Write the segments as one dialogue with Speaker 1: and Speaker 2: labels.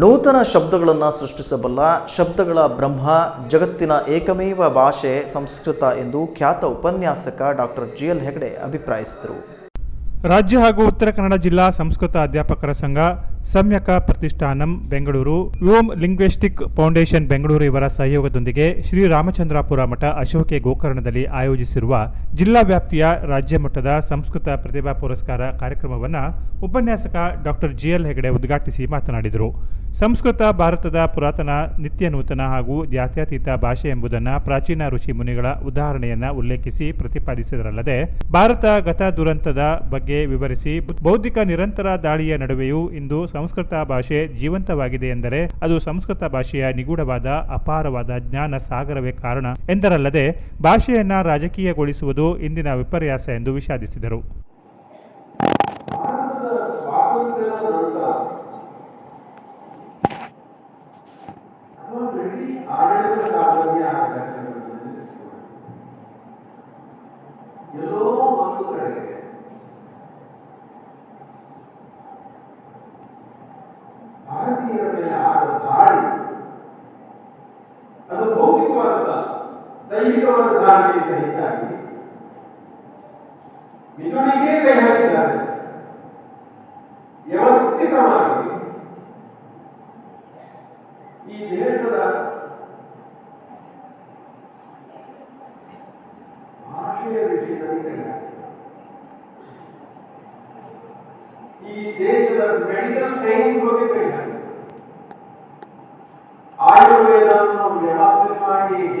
Speaker 1: ನೂತನ ಶಬ್ದಗಳನ್ನು ಸೃಷ್ಟಿಸಬಲ್ಲ ಶಬ್ದಗಳ ಬ್ರಹ್ಮ ಜಗತ್ತಿನ ಏಕಮೇವ ಭಾಷೆ ಸಂಸ್ಕೃತ ಎಂದು ಖ್ಯಾತ ಉಪನ್ಯಾಸಕ ಡಾಕ್ಟರ್ ಜಿ ಎಲ್ ಹೆಗಡೆ ಅಭಿಪ್ರಾಯಿಸಿದರು.
Speaker 2: ರಾಜ್ಯ ಹಾಗೂ ಉತ್ತರ ಕನ್ನಡ ಜಿಲ್ಲಾ ಸಂಸ್ಕೃತ ಅಧ್ಯಾಪಕರ ಸಂಘ ಸಮ್ಯಕ ಪ್ರತಿಷ್ಠಾನಂ ಬೆಂಗಳೂರು, ವ್ಯೋಮ್ ಲಿಂಗ್ವಿಸ್ಟಿಕ್ ಫೌಂಡೇಶನ್ ಬೆಂಗಳೂರು ಇವರ ಸಹಯೋಗದೊಂದಿಗೆ ಶ್ರೀ ರಾಮಚಂದ್ರಾಪುರ ಮಠ ಅಶೋಕೆ ಗೋಕರ್ಣದಲ್ಲಿ ಆಯೋಜಿಸಿರುವ ಜಿಲ್ಲಾ ವ್ಯಾಪ್ತಿಯ ರಾಜ್ಯ ಮಟ್ಟದ ಸಂಸ್ಕೃತ ಪ್ರತಿಭಾ ಪುರಸ್ಕಾರ ಕಾರ್ಯಕ್ರಮವನ್ನು ಉಪನ್ಯಾಸಕ ಡಾಕ್ಟರ್ ಜಿ ಎಲ್ ಹೆಗಡೆ ಉದ್ಘಾಟಿಸಿ ಮಾತನಾಡಿದರು. ಸಂಸ್ಕೃತ, ಭಾರತದ ಪುರಾತನ, ನಿತ್ಯ ನೂತನ ಹಾಗೂ ಜಾತ್ಯತೀತ ಭಾಷೆ ಎಂಬುದನ್ನು ಪ್ರಾಚೀನ ಋಷಿ ಮುನಿಗಳ ಉದಾಹರಣೆಯನ್ನು ಉಲ್ಲೇಖಿಸಿ ಪ್ರತಿಪಾದಿಸಿದರಲ್ಲದೆ, ಭಾರತ ಗತ ದುರಂತದ ಬಗ್ಗೆ ವಿವರಿಸಿ ಬೌದ್ಧಿಕ ನಿರಂತರ ದಾಳಿಯ ನಡುವೆಯೂ ಇಂದು ಸಂಸ್ಕೃತ ಭಾಷೆ ಜೀವಂತವಾಗಿದೆ ಎಂದರೆ ಅದು ಸಂಸ್ಕೃತ ಭಾಷೆಯ ನಿಗೂಢವಾದ ಅಪಾರವಾದ ಜ್ಞಾನ ಸಾಗರವೇ ಕಾರಣ ಎಂದರಲ್ಲದೆ, ಭಾಷೆಯನ್ನು ರಾಜಕೀಯಗೊಳಿಸುವುದು ಇಂದಿನ ವಿಪರ್ಯಾಸ ಎಂದು ವಿಷಾದಿಸಿದರು.
Speaker 3: ದೈಹಿಕವಾದ ದಾಳಿಗಿಂತ ಹೆಚ್ಚಾಗಿ ಮಿದುಳಿಗೆ ಕೈ ಹಾಕಿದ್ದಾರೆ ವ್ಯವಸ್ಥಿತವಾಗಿ ಈ ದೇಶದ ಭಾಷೆಯ ವಿಷಯದಲ್ಲಿ ಕೈ ಹಾಕಿದ್ದಾರೆ. ಈ ದೇಶದ ಮೆಡಿಕಲ್ ಸೈನ್ಸ್ ಬಗ್ಗೆ ಕೈ ಹಾಕಿದ್ದಾರೆ. ಆಯುರ್ವೇದವನ್ನು ವ್ಯವಸ್ಥಿತವಾಗಿ ಹಿಂದೆ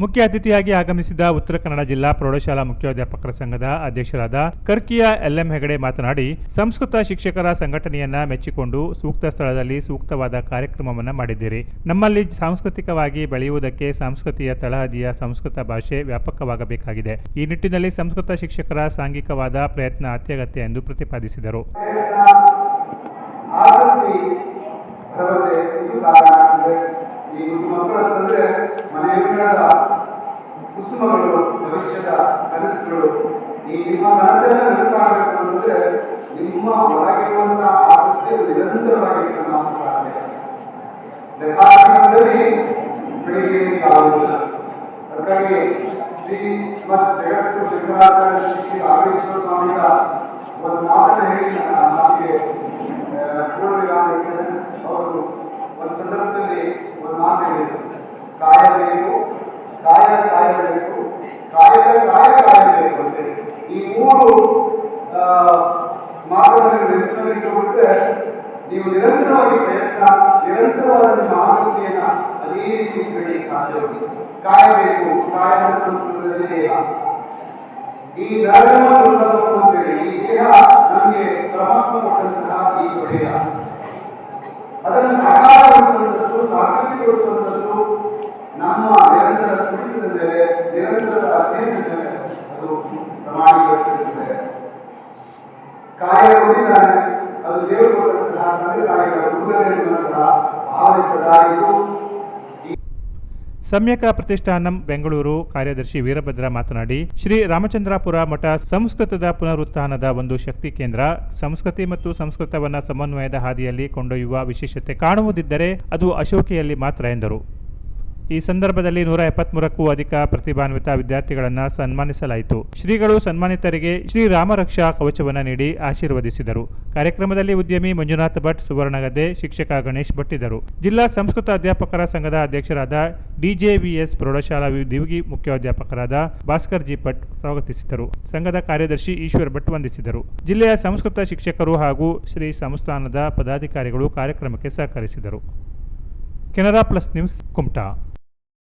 Speaker 2: ಮುಖ್ಯ ಅತಿಥಿಯಾಗಿ ಆಗಮಿಸಿದ ಉತ್ತರ ಕನ್ನಡ ಜಿಲ್ಲಾ ಪ್ರೌಢಶಾಲಾ ಮುಖ್ಯೋಧ್ಯಾಪಕರ ಸಂಘದ ಅಧ್ಯಕ್ಷರಾದ ಕರ್ಕಿಯ ಎಲ್ಎಂ ಹೆಗಡೆ ಮಾತನಾಡಿ, ಸಂಸ್ಕೃತ ಶಿಕ್ಷಕರ ಸಂಘಟನೆಯನ್ನ ಮೆಚ್ಚಿಕೊಂಡು ಸೂಕ್ತ ಸ್ಥಳದಲ್ಲಿ ಸೂಕ್ತವಾದ ಕಾರ್ಯಕ್ರಮವನ್ನು ಮಾಡಿದ್ದೀರಿ. ನಮ್ಮಲ್ಲಿ ಸಾಂಸ್ಕೃತಿಕವಾಗಿ ಬೆಳೆಯುವುದಕ್ಕೆ ಸಾಂಸ್ಕೃತಿಯ ತಳಹದಿಯ ಸಂಸ್ಕೃತ ಭಾಷೆ ವ್ಯಾಪಕವಾಗಬೇಕಾಗಿದೆ. ಈ ನಿಟ್ಟಿನಲ್ಲಿ ಸಂಸ್ಕೃತ ಶಿಕ್ಷಕರ ಸಾಂಘಿಕವಾದ ಪ್ರಯತ್ನ ಅತ್ಯಗತ್ಯ ಎಂದು ಪ್ರತಿಪಾದಿಸಿದರು.
Speaker 4: ಆಸಕ್ತಿ, ಭರವಸೆ ಇದು ಕಾರಣ ಅಂದ್ರೆ ಈ ಮಕ್ಕಳು ಅಂತಂದ್ರೆ ಮನೆಯ ಕುಸುಮಗಳು, ಭವಿಷ್ಯದ ಕನಸುಗಳು. ಈ ನಿಮ್ಮ ಕನಸನ್ನ ನನಸಾಗಬೇಕು ಅಂತಂದ್ರೆ ನಿಮ್ಮ ಒಳಗಿರುವಂತಹ ಆಸಕ್ತಿ ನಿರಂತರವಾಗಿ ನಾವು ಸಾಧನೆ ಲೆಕ್ಕಾಚಾರದಲ್ಲಿ ಬೆಳಿಗ್ಗೆ ಆಗುವುದಿಲ್ಲ ಅದಕ್ಕಾಗಿ ಶ್ರೀ ಮತ್ ಜಗತ್ತು ಶಂಕರಾಚಾರ್ಯ ಶ್ರೀ ಸ್ವಾಮಿಗಳ ಒಂದು ಮಾತನ್ನು ಹೇಳಿ ನನ್ನ ಮಾತಿಗೆ ಒಂದು ಸಂದರ್ಭದಲ್ಲಿ ಒಂದು ಮಾತು ಹೇಳಿದರು. ಕಾಯಬೇಕು ಕಾಯ ಕಾಯಬೇಕು, ಕಾಯದ ಕಾಯ ಕಾಯಬೇಕು ಅಂತ ಈ ಮೂರು ಮಾತುಗಳನ್ನು ನೆನಪಿನಲ್ಲಿಟ್ಟುಕೊಂಡ್ರೆ ನೀವು ನಿರಂತರವಾಗಿ ಪ್ರಯತ್ನ, ನಿರಂತರವಾದ ನಿಮ್ಮ ಅದೇ ರೀತಿ ಬೆಳೆಯಲಿಕ್ಕೆ ಸಾಧ್ಯವಿದೆ ಕಾಯಬೇಕು, ಕಾಯದ ಸಂಸ್ಕೃತದಲ್ಲಿ ಈ ನರಜನ್ಮ ನಿರಂತರ ನಿರಂತರ ಅದು ಪ್ರಮಾಣೀಕರಿಸುತ್ತದೆ ಅದು ದೇವರು ತಂದೆ ತಾಯಿಗಳ
Speaker 2: ಸಮ್ಯಕ ಪ್ರತಿಷ್ಠಾನಂ ಬೆಂಗಳೂರು, ಕಾರ್ಯದರ್ಶಿ ವೀರಭದ್ರ ಮಾತನಾಡಿ, ಶ್ರೀ ರಾಮಚಂದ್ರಾಪುರ ಮಠ ಸಂಸ್ಕೃತದ ಪುನರುತ್ಥಾನದ ಒಂದು ಶಕ್ತಿ ಕೇಂದ್ರ. ಸಂಸ್ಕೃತಿ ಮತ್ತು ಸಂಸ್ಕೃತವನ್ನ ಸಮನ್ವಯದ ಹಾದಿಯಲ್ಲಿ ಕೊಂಡೊಯ್ಯುವ ವಿಶೇಷತೆ ಕಾಣುವುದಿದ್ದರೆ ಅದು ಅಶೋಕೆಯಲ್ಲಿ ಮಾತ್ರ ಎಂದರು. ಈ ಸಂದರ್ಭದಲ್ಲಿ ನೂರ ಎಪ್ಪತ್ಮೂರಕ್ಕೂ ಅಧಿಕ ಪ್ರತಿಭಾನ್ವಿತ ವಿದ್ಯಾರ್ಥಿಗಳನ್ನು ಸನ್ಮಾನಿಸಲಾಯಿತು. ಶ್ರೀಗಳು ಸನ್ಮಾನಿತರಿಗೆ ಶ್ರೀ ರಾಮರಕ್ಷಾ ಕವಚವನ್ನು ನೀಡಿ ಆಶೀರ್ವದಿಸಿದರು. ಕಾರ್ಯಕ್ರಮದಲ್ಲಿ ಉದ್ಯಮಿ ಮಂಜುನಾಥ್ ಭಟ್, ಸುವರ್ಣಗದ್ದೆ ಶಿಕ್ಷಕ ಗಣೇಶ್ ಭಟ್ ಇದ್ದರು. ಜಿಲ್ಲಾ ಸಂಸ್ಕೃತ ಅಧ್ಯಾಪಕರ ಸಂಘದ ಅಧ್ಯಕ್ಷರಾದ ಡಿಜೆವಿಎಸ್ ಪ್ರೌಢಶಾಲಾ ದಿವಿಗಿ ಮುಖ್ಯೋಧ್ಯಾಪಕರಾದ ಭಾಸ್ಕರ್ ಜಿ ಭಟ್ ಸ್ವಾಗತಿಸಿದರು. ಸಂಘದ ಕಾರ್ಯದರ್ಶಿ ಈಶ್ವರ್ ಭಟ್ ವಂದಿಸಿದರು. ಜಿಲ್ಲೆಯ ಸಂಸ್ಕೃತ ಶಿಕ್ಷಕರು ಹಾಗೂ ಶ್ರೀ ಸಂಸ್ಥಾನದ ಪದಾಧಿಕಾರಿಗಳು ಕಾರ್ಯಕ್ರಮಕ್ಕೆ ಸಹಕರಿಸಿದರು. Canara plus news, Kumta.